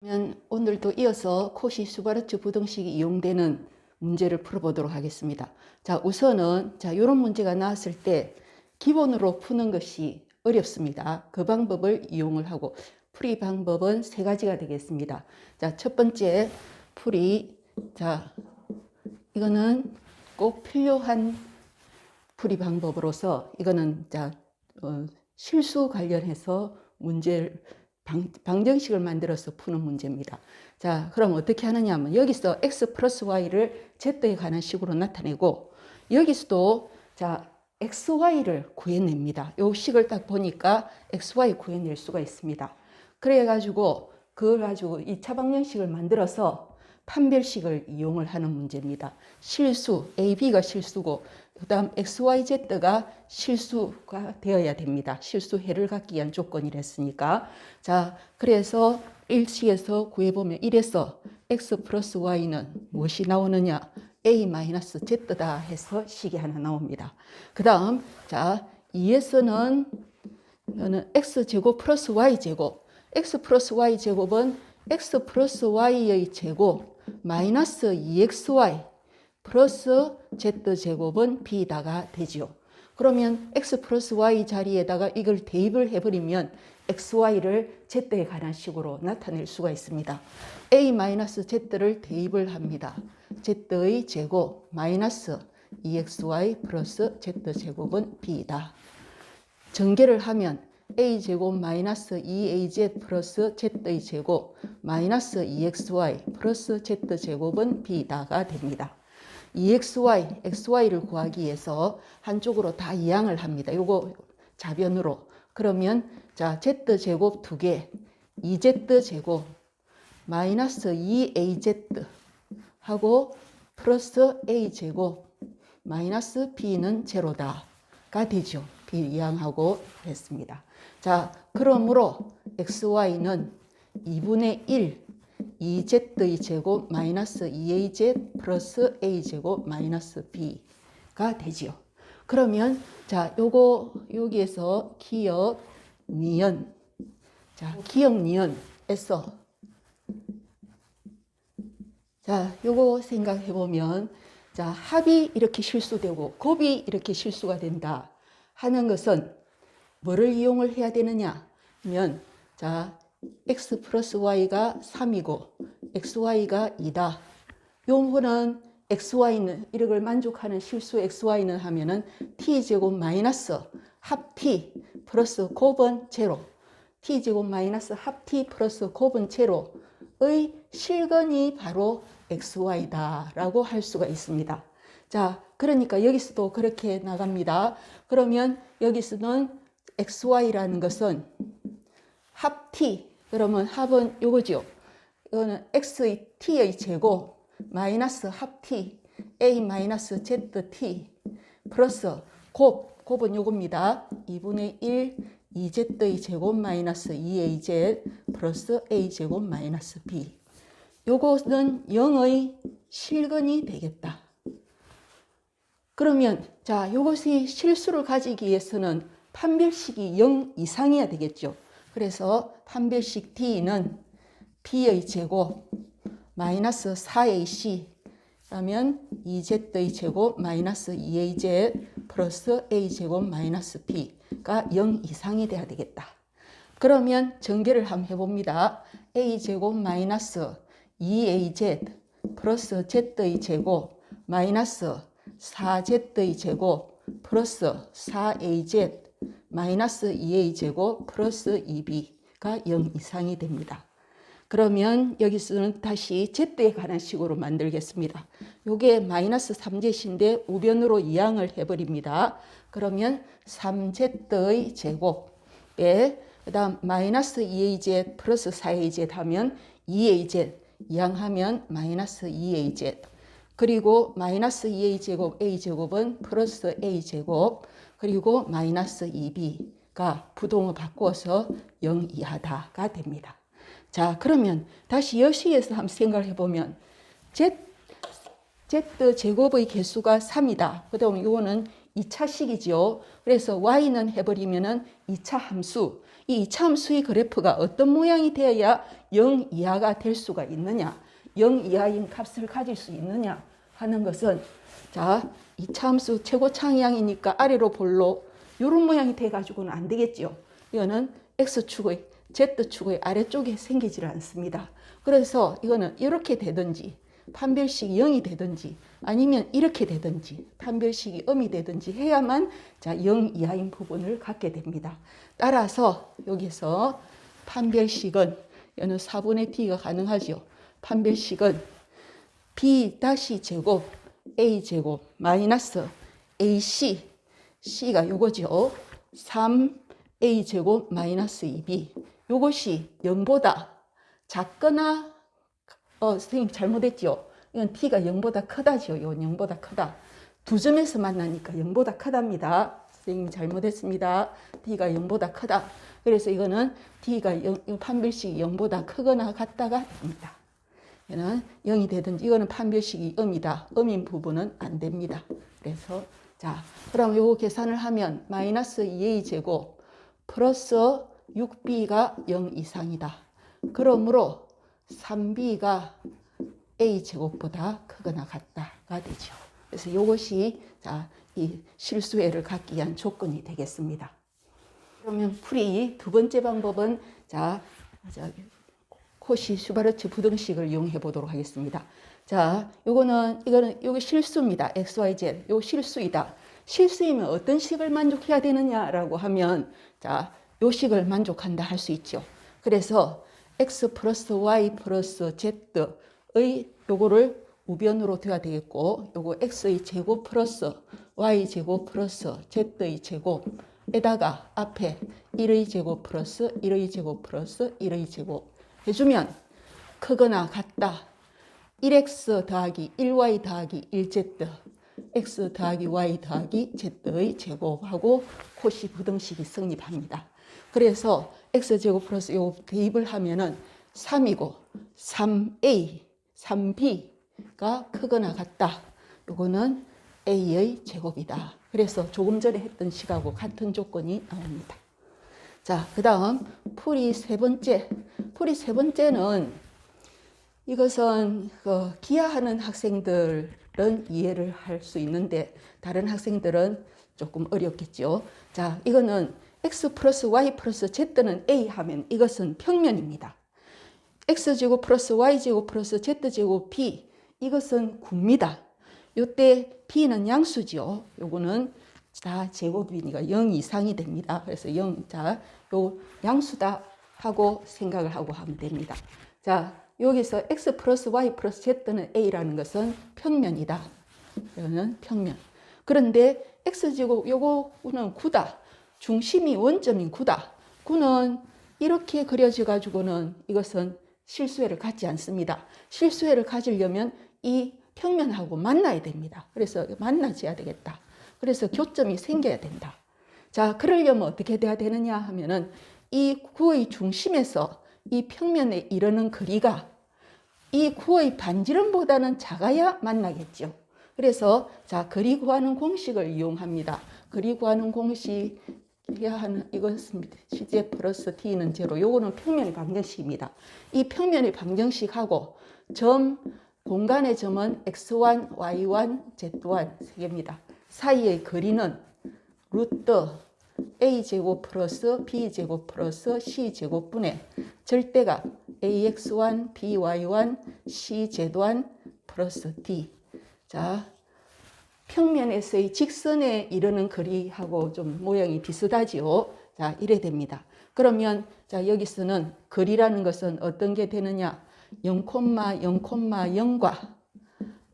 그러면 오늘도 이어서 코시 슈바르츠 부등식이 이용되는 문제를 풀어보도록 하겠습니다. 자, 우선은 자, 이런 문제가 나왔을 때 기본으로 푸는 것이 어렵습니다. 그 방법을 이용을 하고 풀이 방법은 세 가지가 되겠습니다. 자, 첫 번째 풀이 자, 이거는 꼭 필요한 풀이 방법으로서 이거는 자, 어, 실수 관련해서 문제를 방, 방정식을 만들어서 푸는 문제입니다. 자, 그럼 어떻게 하느냐 하면 여기서 x 플러스 y를 z에 관한 식으로 나타내고 여기서도 자, xy를 구해냅니다. 요 식을 딱 보니까 xy 구해낼 수가 있습니다. 그래가지고 그걸 가지고 2차 방정식을 만들어서 판별식을 이용을 하는 문제입니다. 실수, A, B가 실수고 그 다음 X, Y, Z가 실수가 되어야 됩니다. 실수해를 갖기 위한 조건이랬으니까. 자, 그래서 1식에서 구해보면 1에서 X 플러스 Y는 무엇이 나오느냐? A 마이너스 Z다 해서 식이 하나 나옵니다. 그 다음, 자, 2에서는 이거는 X제곱 플러스 Y제곱. X 플러스 Y제곱은 X 플러스 Y의 제곱 마이너스 2XY 플러스 z제곱은 b다가 되지요. 그러면 x 플러스 y 자리에다가 이걸 대입을 해버리면 xy를 z에 관한 식으로 나타낼 수가 있습니다. a 마이너스 z를 대입을 합니다. z의 제곱 마이너스 2xy 플러스 z제곱은 b다. 전개를 하면 a제곱 마이너스 2az 플러스 z의 제곱 마이너스 2xy 플러스 z제곱은 b다가 됩니다. 2xy, xy를 구하기 위해서 한쪽으로 다 이항을 합니다. 요거 자변으로. 그러면 자 z제곱 2개, 2z제곱 마이너스 2az 하고 플러스 a제곱 마이너스 b는 제로다가 되죠. b 이항하고 했습니다. 자, 그러므로 xy는 2분의 1 2z의 제곱 마이너스 2az 플러스 a제곱 마이너스 b가 되지요. 그러면 자, 요거 여기에서 기억 니은 자, 기억 니은에서 자, 요거 생각해 보면 자, 합이 이렇게 실수되고 곱이 이렇게 실수가 된다 하는 것은 뭐를 이용을 해야 되느냐 하면 자, x 플러스 y가 3이고 xy가 2다. 요거는 xy는 이걸 만족하는 실수 xy는 하면은 t제곱 마이너스 합 t 플러스 곱은 제로 t제곱 마이너스 합 t 플러스 곱은 제로의 실근이 바로 xy다 라고 할 수가 있습니다. 자, 그러니까 여기서도 그렇게 나갑니다. 그러면 여기서는 xy라는 것은 합 t 그러면 합은 요거죠. 이거는 x의 t의 제곱 마이너스 합 t a 마이너스 zt 플러스 곱 곱은 요겁니다. 2분의 1 2z의 제곱 마이너스 2az 플러스 a 제곱 마이너스 b 요것은 0의 실근이 되겠다. 그러면 자 요것이 실수를 가지기 위해서는 판별식이 0 이상이어야 되겠죠. 그래서 판별식 D는 B의 제곱 마이너스 4AC 라면 2Z의 제곱 마이너스 2AZ 플러스 A제곱 마이너스 B가 0 이상이 돼야 되겠다. 그러면 전개를 한번 해봅니다. A제곱 마이너스 2AZ 플러스 Z의 제곱 마이너스 4Z의 제곱 플러스 4AZ 마이너스 2a 제곱 플러스 2b가 0 이상이 됩니다. 그러면 여기서는 다시 z에 관한 식으로 만들겠습니다. 요게 마이너스 3z인데 우변으로 이항을 해버립니다. 그러면 3z의 제곱에 그 다음 마이너스 2az 플러스 4az 하면 2az 이항하면 마이너스 2az 그리고 마이너스 2a 제곱 a 제곱은 플러스 a 제곱 그리고 마이너스 2b가 부동을 바꾸어서 0 이하다가 됩니다. 자 그러면 다시 여시에서 한번 생각을 해보면 z z 제곱의 개수가 3이다. 그 다음에 이거는 2차식이죠. 그래서 y는 해버리면은 2차 함수. 이 2차 함수의 그래프가 어떤 모양이 되어야 0 이하가 될 수가 있느냐, 0 이하인 값을 가질 수 있느냐 하는 것은 자, 2차 함수 최고 창의양이니까 아래로 볼로 이런 모양이 돼가지고는 안 되겠죠. 이거는 x축의 z축의 아래쪽에 생기지를 않습니다. 그래서 이거는 이렇게 되든지 판별식이 0이 되든지 아니면 이렇게 되든지 판별식이 음이 되든지 해야만 자, 0 이하인 부분을 갖게 됩니다. 따라서 여기서 판별식은 여는 4분의 t가 가능하죠. 판별식은 b 다시 제곱 a 제곱 마이너스 ac c가 요거죠. 3a 제곱 마이너스 2b 요것이 0보다 작거나 어 선생님 잘못했죠. 이건 t가 0보다 크다죠. 이건 0보다 크다. 두 점에서 만나니까 0보다 크답니다. 선생님 잘못했습니다. t가 0보다 크다. 그래서 이거는 t가 0, 판별식이 0보다 크거나 같다가 됩니다. 이거는 0이 되든지 이거는 판별식이 음이다. 음인 부분은 안 됩니다. 그래서 자, 그럼 요거 계산을 하면 마이너스 2a 제곱 플러스 6b가 0 이상이다. 그러므로 3b가 a 제곱보다 크거나 같다가 되죠. 그래서 이것이 자, 이 실수회를 갖기 위한 조건이 되겠습니다. 그러면 풀이 두 번째 방법은 자, 자 코시 슈바르츠 부등식을 이용해 보도록 하겠습니다. 자, 요거는 이거는 요게 실수입니다. x, y, z. 요 실수이다. 실수이면 어떤 식을 만족해야 되느냐라고 하면 자, 요 식을 만족한다 할 수 있죠. 그래서 x 플러스 y 플러스 z의 요거를 우변으로 돼야 되겠고 요거 x의 제곱 플러스 y 제곱 플러스 z의 제곱에다가 앞에 1의 제곱 플러스 1의 제곱 플러스 1의 제곱 해주면 크거나 같다. 1x 더하기 1y 더하기 1z x 더하기 y 더하기 z의 제곱하고 코시 부등식이 성립합니다. 그래서 x제곱 플러스 요 대입을 하면은 3이고 3a, 3b가 크거나 같다. 요거는 a의 제곱이다. 그래서 조금 전에 했던 식하고 같은 조건이 나옵니다. 자, 그 다음 풀이 세 번째. 풀이 세 번째는 이것은 그 기하하는 학생들은 이해를 할 수 있는데 다른 학생들은 조금 어렵겠죠. 자, 이거는 x 플러스 y 플러스 z는 a 하면 이것은 평면입니다. x제곱 플러스 y제곱 플러스 z제곱 b 이것은 굽니다. 요때 b는 양수죠. 요거는 다 제곱이니까 0 이상이 됩니다. 그래서 0, 자, 요 양수다 하고 생각을 하고 하면 됩니다. 자, 여기서 x 플러스 y 플러스 z는 a라는 것은 평면이다. 이거는 평면. 그런데 x제곱 요거는 9다. 중심이 원점인 9다. 9는 이렇게 그려져 가지고는 이것은 실수회를 갖지 않습니다. 실수회를 가지려면 이 평면하고 만나야 됩니다. 그래서 만나져야 되겠다. 그래서 교점이 생겨야 된다. 자, 그러려면 어떻게 돼야 되느냐 하면은 이 구의 중심에서 이 평면에 이르는 거리가 이 구의 반지름보다는 작아야 만나겠죠. 그래서 자, 거리 구하는 공식을 이용합니다. 거리 구하는 공식 하는 이것은 cj 플러스 t는 제로. 요거는 평면의 방정식입니다. 이 평면의 방정식하고 점 공간의 점은 x1, y1, z1 세 개입니다. 사이의 거리는 루트 a제곱 플러스 b제곱 플러스 c제곱분의 절대값 ax1, by1, cz1 플러스 d. 자, 평면에서의 직선에 이르는 거리하고 좀 모양이 비슷하지요. 자, 이래 됩니다. 그러면 자, 여기서는 거리라는 것은 어떤 게 되느냐? 0,0,0과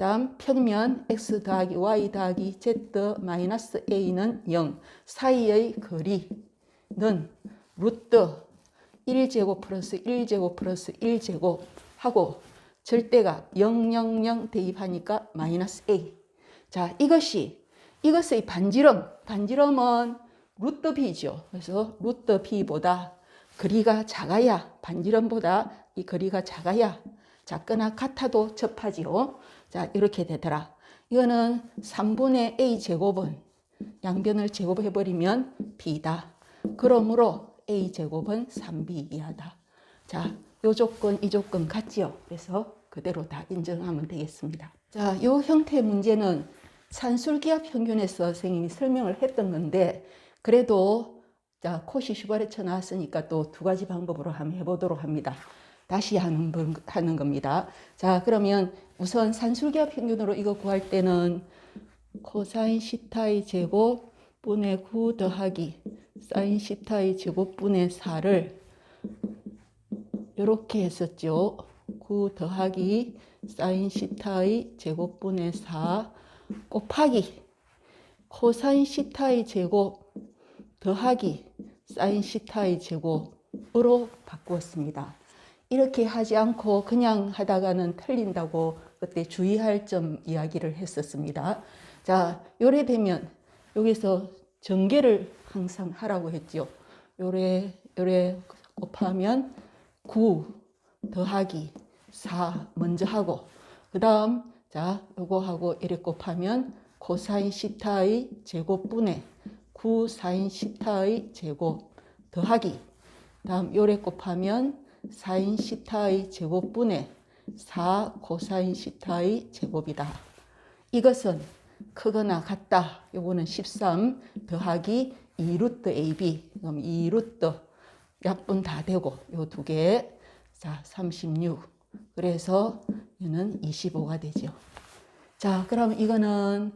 다음 평면 x 더하기 y 더하기 z 마이너스 a는 0 사이의 거리는 루트 1제곱 플러스 1제곱 플러스 1제곱 하고 절대가 0, 0, 0 대입하니까 마이너스 a 자 이것이 이것의 반지름 반지름은 루트 b죠 그래서 루트 b보다 거리가 작아야 반지름보다 이 거리가 작아야 작거나 같아도 접하지요. 자, 이렇게 되더라. 이거는 3분의 a 제곱은 양변을 제곱해 버리면 b다. 그러므로 a 제곱은 3b 이하다. 자, 요 조건, 이 조건 같지요? 그래서 그대로 다 인정하면 되겠습니다. 자, 요 형태의 문제는 산술기압 평균에서 선생님이 설명을 했던 건데 그래도 자, 코시 슈바르처 나왔으니까 또 두 가지 방법으로 한번 해보도록 합니다. 다시 하는, 번- 하는 겁니다. 자, 그러면 우선 산술기압 평균으로 이거 구할 때는 코사인 시타의 제곱 분의 9 더하기 사인 시타의 제곱분의 4를 이렇게 했었죠. 9 더하기 사인 시타의 제곱분의 4 곱하기 코사인 시타의 제곱 더하기 사인 시타의 제곱으로 바꾸었습니다. 이렇게 하지 않고 그냥 하다가는 틀린다고 그때 주의할 점 이야기를 했었습니다. 자, 요래 되면 여기서 전개를 항상 하라고 했죠. 요래 요래 곱하면 9 더하기 4 먼저 하고 그 다음 자, 요거 하고 이렇게 곱하면 코사인 시타의 제곱분의 9 사인 시타의 제곱 더하기 다음 요래 곱하면 사인 시타의 제곱분의 4 코사인 시타의 제곱이다. 이것은 크거나 같다. 요거는 13 더하기 2루트 AB. 그럼 2루트 약분 다 되고 요 두 개. 자, 36. 그래서 얘는 25가 되죠. 자, 그럼 이거는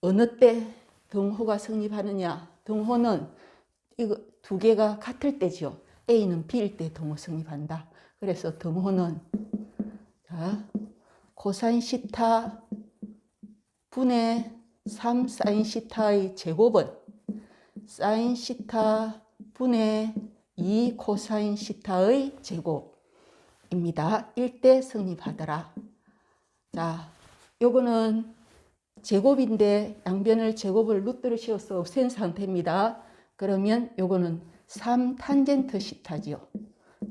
어느 때 등호가 성립하느냐? 등호는 이거 두 개가 같을 때지요. A는 B일 때 등호 성립한다. 그래서 등호는 자, 코사인 시타 분의 3 사인 시타의 제곱은 사인 시타 분의 2 코사인 시타의 제곱입니다. 1대 성립하더라. 자, 요거는 제곱인데 양변을 제곱을 루트로 씌워서 없앤 상태입니다. 그러면 요거는 3 탄젠트 시타지요.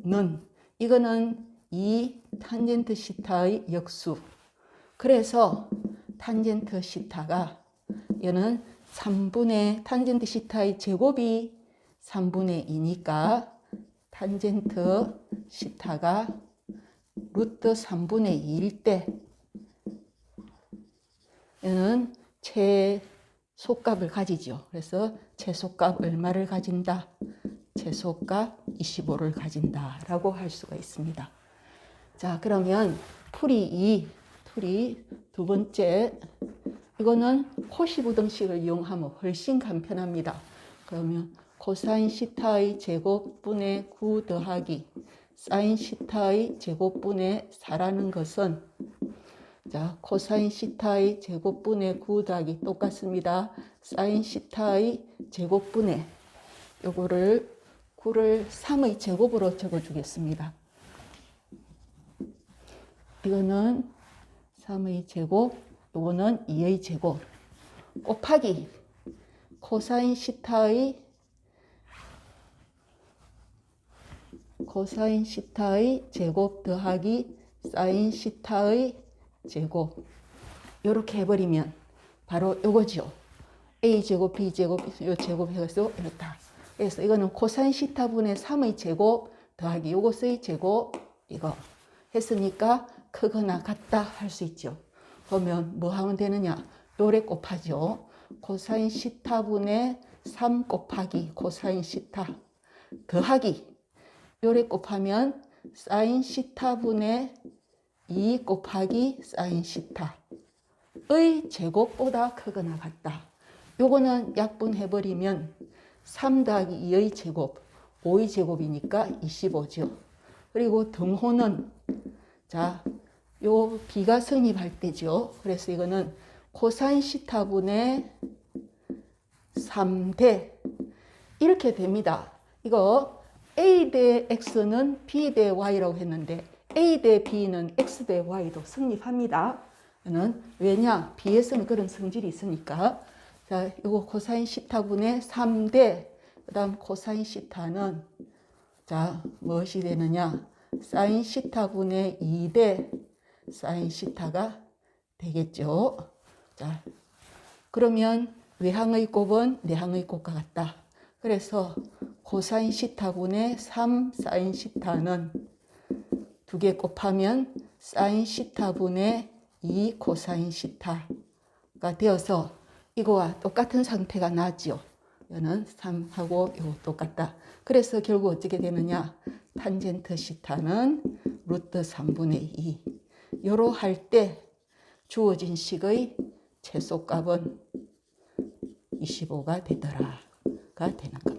는 이거는 2 탄젠트 시타의 역수. 그래서 탄젠트 시타가 얘는 3분의 탄젠트 시타의 제곱이 3분의 2니까 탄젠트 시타가 루트 3분의 2일 때 얘는 최소값을 가지죠. 그래서 최소값 얼마를 가진다? 최소값 25를 가진다라고 할 수가 있습니다. 자, 그러면 풀이 2, 풀이 두 번째 이거는 코시 부등식을 이용하면 훨씬 간편합니다. 그러면 코사인 시타의 제곱분의 9 더하기 사인 시타의 제곱분의 4라는 것은 자, 코사인 시타의 제곱분의 9 더하기 똑같습니다. 사인 시타의 제곱분의 요거를 9를 3의 제곱으로 적어 주겠습니다. 이거는 3의 제곱, 요거는 2의 제곱 곱하기 코사인 시타의 코사인 시타의 제곱 더하기 사인 시타의 제곱 이렇게 해버리면 바로 요거죠. a 제곱, b 제곱, 요 제곱 해서 이렇다. 그래서 이거는 코사인 시타 분의 3의 제곱 더하기 요것의 제곱 이거 했으니까 크거나 같다 할 수 있죠. 그러면 뭐 하면 되느냐? 요래 곱하죠. 코사인 시타 분의 3 곱하기 코사인 시타 더하기 요래 곱하면 사인 시타 분의 2 곱하기 사인 시타의 제곱보다 크거나 같다. 요거는 약분해버리면 3 더하기 2의 제곱, 5의 제곱이니까 25죠. 그리고 등호는 자, 요 비가 성립할 때죠. 그래서 이거는 코사인 시타분의 3대 이렇게 됩니다. 이거 A 대 X는 B 대 Y라고 했는데 A 대 B는 X 대 Y도 성립합니다. 는 왜냐? B에서는 그런 성질이 있으니까. 자, 이거 코사인 시타분의 3대 그 다음 코사인 시타는 자, 무엇이 되느냐? 사인 시타분의 2대 사인 시타가 되겠죠. 자, 그러면 외항의 곱은 내항의 곱과 같다. 그래서 코사인 시타분의 3 사인 시타는 두 개 곱하면 사인 시타분의 2 코사인 시타가 되어서 이거와 똑같은 상태가 나지요. 이는 3하고 이거 똑같다. 그래서 결국 어떻게 되느냐? 탄젠트 시타는 루트 3분의 2. 요로 할 때 주어진 식의 최소값은 25가 되더라가 되는 겁니다.